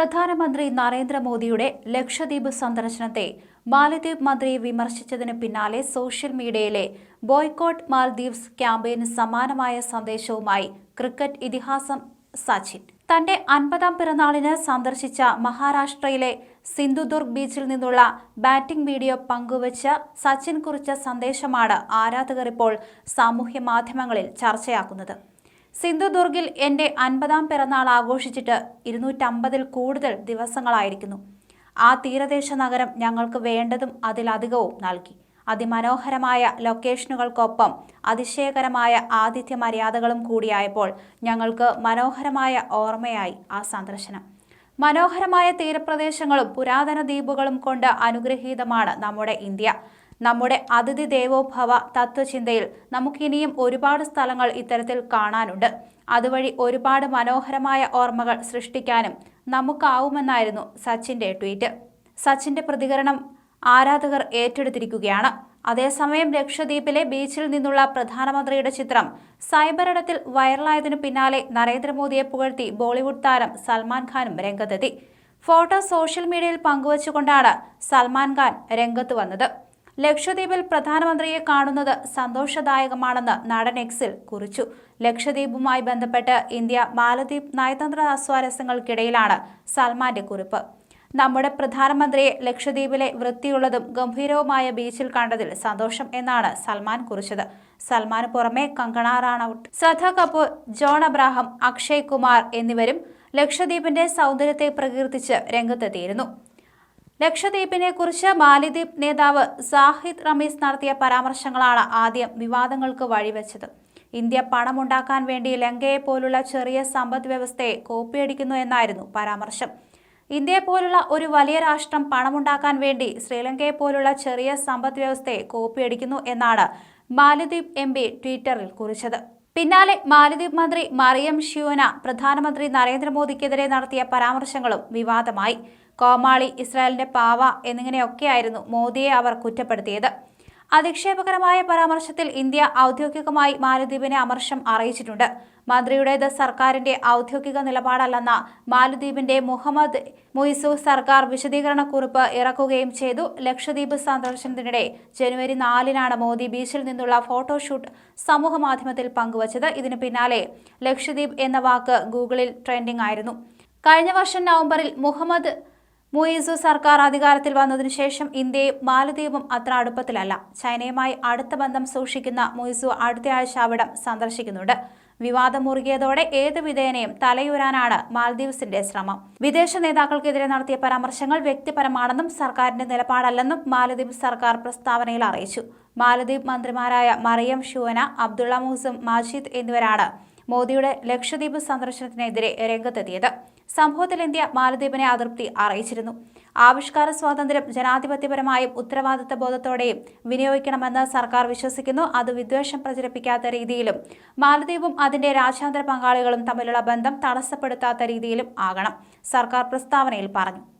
പ്രധാനമന്ത്രി നരേന്ദ്രമോദിയുടെ ലക്ഷദ്വീപ് സന്ദർശനത്തെ മാലദ്വീപ് മന്ത്രി വിമർശിച്ചതിന് പിന്നാലെ സോഷ്യൽ മീഡിയയിലെ ബോയ്കോട്ട് മാൽദ്വീപ്സ് ക്യാമ്പയിന് സമാനമായ സന്ദേശവുമായി ക്രിക്കറ്റ് ഇതിഹാസം സച്ചിൻ. തന്റെ അൻപതാം പിറന്നാളിന് സന്ദർശിച്ച മഹാരാഷ്ട്രയിലെ സിന്ധുദുർഗ് ബീച്ചിൽ നിന്നുള്ള ബാറ്റിംഗ് വീഡിയോ പങ്കുവച്ച് സച്ചിൻ കുറിച്ച സന്ദേശമാണ് ആരാധകർ ഇപ്പോൾ സാമൂഹ്യ മാധ്യമങ്ങളിൽ ചർച്ചയാക്കുന്നത്. സിന്ധുദുർഗിൽ എന്റെ അൻപതാം പിറന്നാൾ ആഘോഷിച്ചിട്ട് ഇരുന്നൂറ്റമ്പതിൽ കൂടുതൽ ദിവസങ്ങളായിരിക്കുന്നു. ആ തീരദേശ നഗരം ഞങ്ങൾക്ക് വേണ്ടതും അതിലധികവും നൽകി. അതിമനോഹരമായ ലൊക്കേഷനുകൾക്കൊപ്പം അതിശയകരമായ ആതിഥ്യ മര്യാദകളും കൂടിയായപ്പോൾ ഞങ്ങൾക്ക് മനോഹരമായ ഓർമ്മയായി ആ സന്ദർശനം. മനോഹരമായ തീരപ്രദേശങ്ങളും പുരാതന ദ്വീപുകളും കൊണ്ട് അനുഗ്രഹീതമാണ് നമ്മുടെ ഇന്ത്യ. നമ്മുടെ അതിഥി ദേവോഭവ തത്വചിന്തയിൽ നമുക്കിനിയും ഒരുപാട് സ്ഥലങ്ങൾ ഇത്തരത്തിൽ കാണാനുണ്ട്. അതുവഴി ഒരുപാട് മനോഹരമായ ഓർമ്മകൾ സൃഷ്ടിക്കാനും നമുക്കാവുമെന്നായിരുന്നു സച്ചിന്റെ ട്വീറ്റ്. സച്ചിന്റെ പ്രതികരണം ആരാധകർ ഏറ്റെടുത്തിരിക്കുകയാണ്. അതേസമയം ലക്ഷദ്വീപിലെ ബീച്ചിൽ നിന്നുള്ള പ്രധാനമന്ത്രിയുടെ ചിത്രം സൈബർ ഇടത്തിൽ വൈറലായതിനു പിന്നാലെ നരേന്ദ്രമോദിയെ പുകഴ്ത്തി ബോളിവുഡ് താരം സൽമാൻ ഖാനും രംഗത്തെത്തി. ഫോട്ടോ സോഷ്യൽ മീഡിയയിൽ പങ്കുവച്ചുകൊണ്ടാണ് സൽമാൻ ഖാൻ രംഗത്ത് വന്നത്. ലക്ഷദ്വീപിൽ പ്രധാനമന്ത്രിയെ കാണുന്നത് സന്തോഷദായകമാണെന്ന് നടൻ എക്സിൽ കുറിച്ചു. ലക്ഷദ്വീപുമായി ബന്ധപ്പെട്ട് ഇന്ത്യ മാലദ്വീപ് നയതന്ത്ര അസ്വാരസ്യങ്ങൾക്കിടയിലാണ് സൽമാന്റെ കുറിപ്പ്. നമ്മുടെ പ്രധാനമന്ത്രിയെ ലക്ഷദ്വീപിലെ വൃത്തിയുള്ളതും ഗംഭീരവുമായ ബീച്ചിൽ കണ്ടതിൽ സന്തോഷം എന്നാണ് സൽമാൻ കുറിച്ചത്. സൽമാന് പുറമെ കങ്കണ റാണൌട്ട് ശ്രദ്ധ കപൂർ ജോൺ അബ്രാഹം അക്ഷയ് കുമാർ എന്നിവരും ലക്ഷദ്വീപിന്റെ സൗന്ദര്യത്തെ പ്രകീർത്തിച്ച് രംഗത്തെത്തിയിരുന്നു. ലക്ഷദ്വീപിനെ കുറിച്ച് മാലിദ്വീപ് നേതാവ് സാഹിദ് റമീസ് നടത്തിയ പരാമർശങ്ങളാണ് ആദ്യം വിവാദങ്ങൾക്ക് വഴിവെച്ചത്. ഇന്ത്യ പണമുണ്ടാക്കാൻ വേണ്ടി ലങ്കയെ പോലുള്ള ചെറിയ സമ്പദ് വ്യവസ്ഥയെ കോപ്പിയടിക്കുന്നു എന്നായിരുന്നു പരാമർശം. ഇന്ത്യയെ പോലുള്ള ഒരു വലിയ രാഷ്ട്രം പണമുണ്ടാക്കാൻ വേണ്ടി ശ്രീലങ്കയെ പോലുള്ള ചെറിയ സമ്പദ് വ്യവസ്ഥയെ കോപ്പിയടിക്കുന്നു എന്നാണ് മാലിദ്വീപ് എം പി ട്വിറ്ററിൽ കുറിച്ചത്. പിന്നാലെ മാലിദ്വീപ് മന്ത്രി മറിയം ഷ്യൂന പ്രധാനമന്ത്രി നരേന്ദ്രമോദിക്കെതിരെ നടത്തിയ പരാമർശങ്ങളും വിവാദമായി. കോമാളി ഇസ്രായേലിന്റെ പാവ എന്നിങ്ങനെയൊക്കെയായിരുന്നു മോദിയെ അവർ കുറ്റപ്പെടുത്തിയത്. അധിക്ഷേപകരമായ പരാമർശത്തിൽ ഇന്ത്യ ഔദ്യോഗികമായി മാലദ്വീപിനെ അമർഷം അറിയിച്ചിട്ടുണ്ട്. മന്ത്രിയുടേത് സർക്കാരിന്റെ ഔദ്യോഗിക നിലപാടല്ലെന്ന മാലദ്വീപിന്റെ മുഹമ്മദ് മുയിസു സർക്കാർ വിശദീകരണ കുറിപ്പ് ഇറക്കുകയും ചെയ്തു. ലക്ഷദ്വീപ് സന്ദർശനത്തിനിടെ ജനുവരി നാലിനാണ് മോദി ബീച്ചിൽ നിന്നുള്ള ഫോട്ടോഷൂട്ട് സമൂഹ മാധ്യമത്തിൽ പങ്കുവച്ചത്. ഇതിനു പിന്നാലെ ലക്ഷദ്വീപ് എന്ന വാക്ക് ഗൂഗിളിൽ ട്രെൻഡിംഗ് ആയിരുന്നു. കഴിഞ്ഞ വർഷം നവംബറിൽ മുഹമ്മദ് മുയിസു സർക്കാർ അധികാരത്തിൽ വന്നതിനു ശേഷം ഇന്ത്യയും മാലദ്വീപും അത്ര അടുപ്പത്തിലല്ല. ചൈനയുമായി അടുത്ത ബന്ധം സൂക്ഷിക്കുന്ന മുയിസു അടുത്തയാഴ്ച അവിടം സന്ദർശിക്കുന്നുണ്ട്. വിവാദം മുറുകിയതോടെ ഏത് വിധേയനെയും തലയൂരാനാണ് മാൽദീവ്സിന്റെ ശ്രമം. വിദേശ നേതാക്കൾക്കെതിരെ നടത്തിയ പരാമർശങ്ങൾ വ്യക്തിപരമാണെന്നും സർക്കാരിന്റെ നിലപാടല്ലെന്നും മാലദ്വീപ് സർക്കാർ പ്രസ്താവനയിൽ അറിയിച്ചു. മാലദ്വീപ് മന്ത്രിമാരായ മറിയം ഷുവന അബ്ദുള്ള മൂസും മാജിദ് എന്നിവരാണ് മോദിയുടെ ലക്ഷദ്വീപ് സന്ദർശനത്തിനെതിരെ രംഗത്തെത്തിയത്. സംഭവത്തിൽ ഇന്ത്യ മാലദ്വീപിനെ അതൃപ്തി അറിയിച്ചിരുന്നു. ആവിഷ്കാര സ്വാതന്ത്ര്യം ജനാധിപത്യപരമായും ഉത്തരവാദിത്ത ബോധത്തോടെയും വിനിയോഗിക്കണമെന്ന് സർക്കാർ വിശ്വസിക്കുന്നു. അത് വിദ്വേഷം പ്രചരിപ്പിക്കാത്ത രീതിയിലും മാലദ്വീപും അതിന്റെ രാജ്യാന്തര പങ്കാളികളും തമ്മിലുള്ള ബന്ധം തടസ്സപ്പെടുത്താത്ത രീതിയിലും ആകണം സർക്കാർ പ്രസ്താവനയിൽ പറഞ്ഞു.